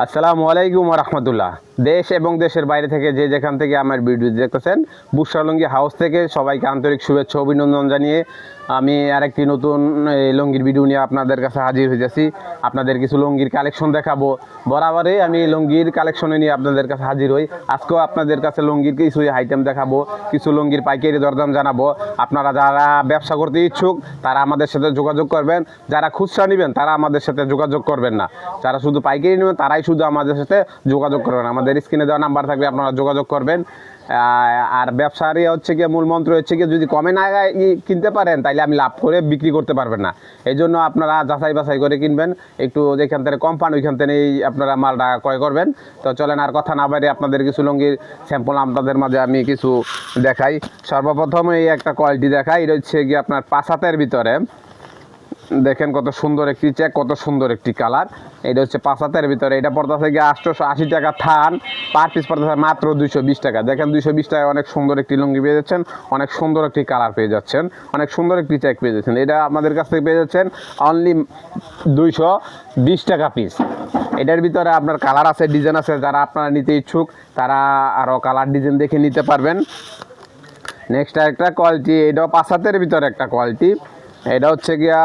আসসালামু আলাইকুম রহমতুল্লাহ। দেশ এবং দেশের বাইরে থেকে যে যেখান থেকে আমার ভিডিও দেখতেছেন, বুসরালঙ্গি হাউস থেকে সবাইকে আন্তরিক শুভেচ্ছা, অভিনন্দন জানিয়ে আমি আরেকটি নতুন লঙ্গির ভিডিও নিয়ে আপনাদের কাছে হাজির হয়ে যাচ্ছি আপনাদের কিছু লঙ্গির কালেকশন দেখাবো। বরাবরই আমি লঙ্গির কালেকশনে নিয়ে আপনাদের কাছে হাজির হই। আজকেও আপনাদের কাছে লঙ্গির কিছু আইটেম দেখাবো, কিছু লঙ্গির পাইকারি দরদাম জানাব। আপনারা যারা ব্যবসা করতে ইচ্ছুক, তারা আমাদের সাথে যোগাযোগ করবেন। যারা খুচরা নেবেন, তারা আমাদের সাথে যোগাযোগ করবেন না। যারা শুধু পাইকারি নেবেন, তারাই শুধু আমাদের সাথে যোগাযোগ করবেন। আমাদের স্ক্রিনে দেওয়া নাম্বার থাকবে, আপনারা যোগাযোগ করবেন। আর ব্যবসার হচ্ছে গিয়ে মূল মন্ত্র হচ্ছে গিয়ে যদি কমে না কিনতে পারেন তাহলে আমি লাভ করে বিক্রি করতে পারবেন না। এই জন্য আপনারা যাচাই বাছাই করে কিনবেন। একটু যেখান থেকে কম পান, ওইখান থেকেই আপনারা মালটা ক্রয় করবেন। তো চলেন, আর কথা না বাইরে আপনাদের কিছু লঙ্গির স্যাম্পল আপনাদের মাঝে আমি কিছু দেখাই। সর্বপ্রথম এই একটা কোয়ালিটি দেখাই, এটা হচ্ছে গিয়ে আপনার পাঁচ হাতের ভিতরে। দেখেন কত সুন্দর একটি চেক, কত সুন্দর একটি কালার। এটা হচ্ছে পাঁচ হাতের ভিতরে। এটা পড়তেছে গিয়ে আটশোশো আশি টাকা থান। পার পিস পড়তেছে মাত্র দুইশো বিশ টাকা। দেখেন দুইশো বিশ টাকায় অনেক সুন্দর একটি লুঙ্গি পেয়ে যাচ্ছেন, অনেক সুন্দর একটি কালার পেয়ে যাচ্ছেন, অনেক সুন্দর একটি চেক পেয়ে যাচ্ছেন। এটা আমাদের কাছ থেকে পেয়ে যাচ্ছেন অনলি দুইশো বিশ টাকা পিস এটার ভিতরে আপনার কালার আছে ডিজাইন আছে, যারা আপনারা নিতে ইচ্ছুক, তারা আরও কালার ডিজাইন দেখে নিতে পারবেন। নেক্সট একটা কোয়ালিটি এটাও পাঁচ হাতের ভিতরে একটা কোয়ালিটি এটা হচ্ছে গিয়া,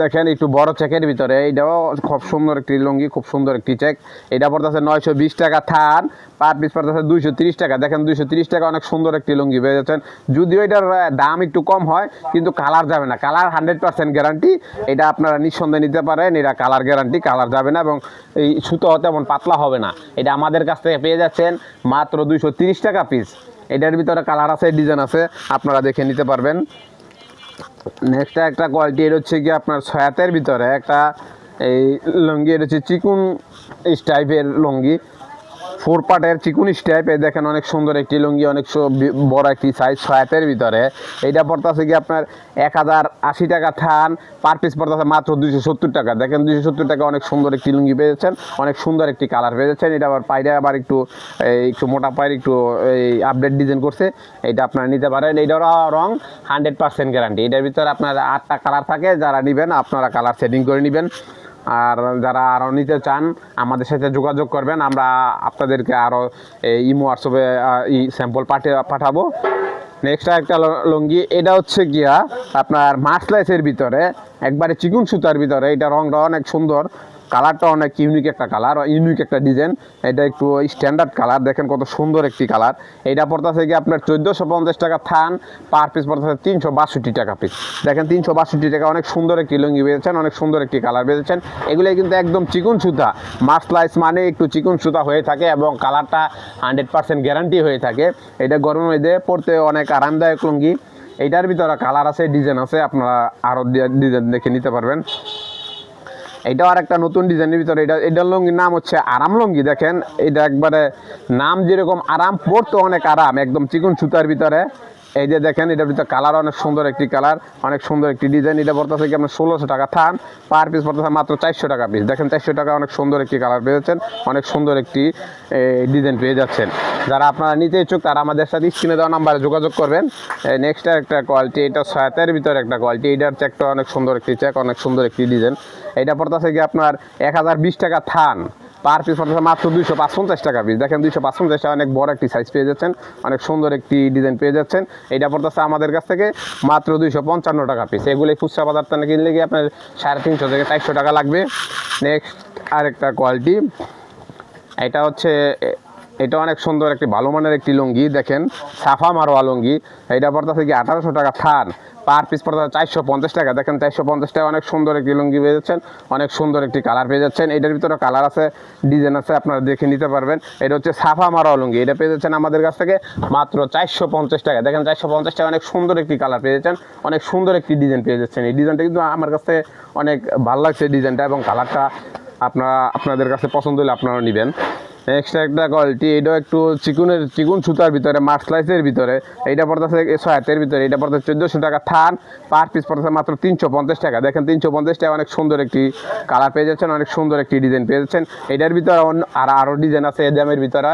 দেখেন একটু বড় চেকের ভিতরে, এটাও খুব সুন্দর একটি লুঙ্গি, খুব সুন্দর একটি চেক এটা পড়তেছে নয়শো বিশ টাকা থান পার পিস পড়তেছে দুইশো তিরিশ টাকা। দেখেন দুইশো তিরিশ টাকা অনেক সুন্দর একটি লুঙ্গি পেয়ে যাচ্ছেন যদিও এটার দাম একটু কম হয়, কিন্তু কালার যাবে না। কালার হান্ড্রেড পার্সেন্ট গ্যারান্টি এটা আপনারা নিঃসন্দেহে নিতে পারেন, এটা কালার গ্যারান্টি কালার যাবে না এবং এই সুতো তেমন পাতলা হবে না। এটা আমাদের কাছ থেকে পেয়ে যাচ্ছেন মাত্র দুইশো তিরিশ টাকা পিস এটার ভিতরে কালার আছে ডিজাইন আছে, আপনারা দেখে নিতে পারবেন। নেক্সট একটা কোয়ালিটি এর হচ্ছে কি আপনার ছয়াতের ভিতরে একটা এই লুঙ্গি এর হচ্ছে চিকুন স্টাইপের লুঙ্গি। ফোর পার্টের চিকুন স্টাইপে দেখেন অনেক সুন্দর একটি লুঙ্গি অনেক বড় একটি সাইজ ছয়াতের ভিতরে। এইটা পড়তেছে কি আপনার এক হাজার আশি টাকা থান পার পিস পড়তেছে মাত্র দুইশো সত্তর টাকা। দেখেন দুইশো সত্তর টাকা অনেক সুন্দর একটি লুঙ্গি পেয়েছেন অনেক সুন্দর একটি কালার পেয়েছেন এটা আবার পায়রা আবার একটু এই, একটু মোটা পায়ের একটু এই আপডেট ডিজাইন করছে। এটা আপনারা নিতে পারেন। এইটার রং হান্ড্রেড পার্সেন্ট গ্যারান্টি এটার ভিতরে আপনার আটটা কালার থাকে যারা নেবেন আপনারা কালার সেটিং করে নেবেন। আর যারা আরও নিতে চান, আমাদের সাথে যোগাযোগ করবেন। আমরা আপনাদেরকে আরও এই ইমো হোয়াটসঅ্যাপে ই স্যাম্পল পাঠিয়ে, পাঠাবো। নেক্সট একটা লুঙ্গি, এটা হচ্ছে গিয়া আপনার মাসলাইসের ভিতরে, একবারে চিকুন সুতার ভিতরে। এটা রংটা অনেক সুন্দর। কালারটা অনেক ইউনিক একটা কালার ইউনিক একটা ডিজাইন এটা একটু স্ট্যান্ডার্ড কালার, দেখেন কত সুন্দর একটি কালার। এটা পড়তেছে কি আপনার চোদ্দোশো পঞ্চাশ টাকা থান পার পিস পড়তেছে তিনশো বাষট্টি টাকা পিস দেখেন তিনশো বাষট্টি টাকা, অনেক সুন্দর একটি লুঙ্গি পেয়েছেন অনেক সুন্দর একটি কালার পেয়েছেন এগুলো কিন্তু একদম চিকুন সুতা। মাসলাইস মানে একটু চিকুন সুতা হয়ে থাকে এবং কালারটা হান্ড্রেড পার্সেন্ট গ্যারান্টি হয়ে থাকে। এটা গরমের মধ্যে পড়তে অনেক আরামদায়ক লুঙ্গি। এইটার ভিতরে কালার আছে ডিজাইন আছে, আপনারা আরও ডিজাইন দেখে নিতে পারবেন। এটাও আর একটা নতুন ডিজাইনের ভিতরে, এটা এটার লুঙ্গির নাম হচ্ছে আরাম লুঙ্গি, দেখেন। এটা একবারে নাম যেরকম আরাম পড়তো অনেক আরাম, একদম চিকন সুতার ভিতরে। এই যে দেখেন, এটার ভিতরে কালার অনেক সুন্দর একটি কালার অনেক সুন্দর একটি ডিজাইন এটা পড়তেছে কি আপনার ষোলোশো টাকা থান পার পিস পড়তেছে মাত্র চারশো টাকা পিস দেখেন, চারশো টাকা অনেক সুন্দর একটি কালার পেয়েছেন অনেক সুন্দর একটি ডিজাইন পেয়ে যাচ্ছেন। যারা আপনারা নিতে ইচ্ছুক, তারা আমাদের সাথে স্ক্রিনে দেওয়া নাম্বারে যোগাযোগ করবেন। নেক্সট একটা কোয়ালিটি এটা ছয়াতের ভিতরে একটা কোয়ালিটি এটার চেকটা অনেক সুন্দর একটি চেক অনেক সুন্দর একটি ডিজাইন এটা পড়তেছে কি আপনার এক হাজার বিশ টাকা থান। পার পিস পড়তেছে মাত্র দুইশো পাঁচপঞ্চাশ টাকা পিস দেখেন দুইশো পাঁচপঞ্চাশ টাকা অনেক বড় একটি সাইজ পেয়ে যাচ্ছেন, অনেক সুন্দর একটি ডিজাইন পেয়ে যাচ্ছেন। এটা পড়তেছে আমাদের কাছ থেকে মাত্র দুইশো পঞ্চান্ন টাকা পিস এগুলো খুচরা বাজার থেকে কিনলে গিয়ে আপনার সাড়ে তিনশো থেকে চারশো টাকা লাগবে। নেক্সট আরেকটা কোয়ালিটি এটা হচ্ছে এটা অনেক সুন্দর একটি ভালো মানের একটি লুঙ্গি, দেখেন। সাফা মারোয়া লুঙ্গি। এটা পড়তেছে কি আঠারোশো টাকা থান। পার পিস পড়তেছে চারশো পঞ্চাশ টাকা। দেখেন চারশো পঞ্চাশ টাকা অনেক সুন্দর একটি লুঙ্গি পেয়ে যাচ্ছেন, অনেক সুন্দর একটি কালার পেয়ে যাচ্ছেন। এটার ভিতরে কালার আছে, ডিজাইন আছে, আপনারা দেখে নিতে পারবেন। এটা হচ্ছে সাফা মারোয়া লুঙ্গি। এটা পেয়ে যাচ্ছেন আমাদের কাছ থেকে মাত্র চারশো পঞ্চাশ টাকা। দেখেন চারশো পঞ্চাশ টাকা অনেক সুন্দর একটি কালার পেয়ে যাচ্ছেন, অনেক সুন্দর একটি ডিজাইন পেয়ে যাচ্ছেন। এই ডিজাইনটা কিন্তু আমার কাছে অনেক ভালো লাগছে ডিজাইনটা এবং কালারটা আপনারা, আপনাদের কাছে পছন্দ হলে আপনারা নেবেন। নেক্সট একটা কোয়ালিটি এটাও একটু চিকুনের চিকুন সুতার ভিতরে মার্সলাইসের ভিতরে। এইটা পড়তেছে ছয়াতের ভিতরে এটা পড়তেছে চোদ্দোশো টাকা থান। পার পিস পড়তেছে মাত্র তিনশো পঞ্চাশ টাকা। দেখেন তিনশো পঞ্চাশ টাকা অনেক সুন্দর একটি কালার পেয়ে যাচ্ছেন, অনেক সুন্দর একটি ডিজাইন পেয়ে যাচ্ছেন। এটার ভিতরে আর আরও ডিজাইন আছে এই দামের ভিতরে।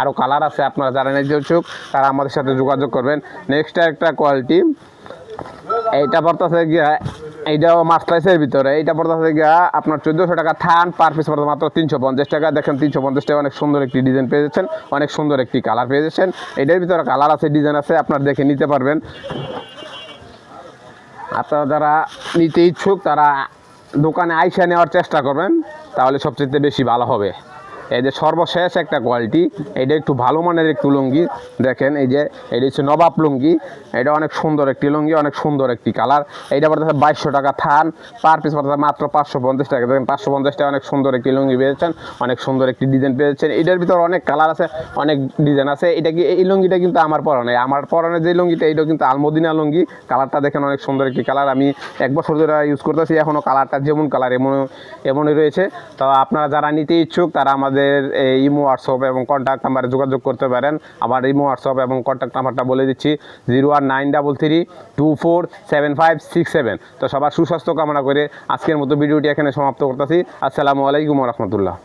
আরও কালার আছে, আপনারা যারা নিতে ইচ্ছুক, তারা আমাদের সাথে যোগাযোগ করবেন। নেক্সট একটা কোয়ালিটি এইটা পড়তেছে গিয়া এইটাও মাস্টারাইসের ভিতরে। এইটা পড়তেছে আপনার চোদ্দোশো টাকা থান পার পিস পড়তে মাত্র তিনশো পঞ্চাশ টাকা। দেখেন তিনশো পঞ্চাশ টাকা অনেক সুন্দর একটি ডিজাইন পেয়ে যাচ্ছেন, অনেক সুন্দর একটি কালার পেয়ে যাচ্ছেন। এটার ভিতরে কালার আছে ডিজাইন আছে, আপনার দেখে নিতে পারবেন। আপনারা যারা নিতে ইচ্ছুক, তারা দোকানে আইসা নেওয়ার চেষ্টা করবেন, তাহলে সবচেয়ে বেশি ভালো হবে। এই যে সর্বশেষ একটা কোয়ালিটি, এটা একটু ভালো মানের একটু লুঙ্গি। দেখেন, এই যে, এটা হচ্ছে নবাব লুঙ্গি। এটা অনেক সুন্দর একটি লুঙ্গি, অনেক সুন্দর একটি কালার। এইটা পড়তেছে বাইশশো টাকা থান। পার পিস পড়তেছে মাত্র পাঁচশো পঞ্চাশ টাকা। দেখেন, পাঁচশো পঞ্চাশ টাকা অনেক সুন্দর একটি লুঙ্গি পেয়েছেন, অনেক সুন্দর একটি ডিজাইন পেয়েছেন। এটার ভিতরে অনেক কালার আছে, অনেক ডিজাইন আছে। এটা কি, এই লুঙ্গিটা কিন্তু আমার পরনে আমার পরনে যে লুঙ্গিটা এইটাও কিন্তু আলমদিনা লুঙ্গি। কালারটা দেখেন অনেক সুন্দর একটি কালার। আমি এক বছর ধরে ইউজ করতেছি এখনও কালারটা যেমন কালার এমন এমনই রয়েছে। তো আপনারা যারা নিতে ইচ্ছুক, তারা আমাদের এই ইমো হোয়াটসঅ্যাপ এবং কন্ট্যাক্ট নাম্বারে যোগাযোগ করতে পারেন। আমার ইমো হোয়াটসঅ্যাপ এবং কন্ট্যাক্ট নাম্বারটা বলে দিচ্ছি, zero one nine double three two four seven five six seven. তো সবার সুস্বাস্থ্য কামনা করে আজকের মতো ভিডিওটি এখানে সমাপ্ত করতেছি। আসসালামু আলাইকুম রহমতুল্লাহ।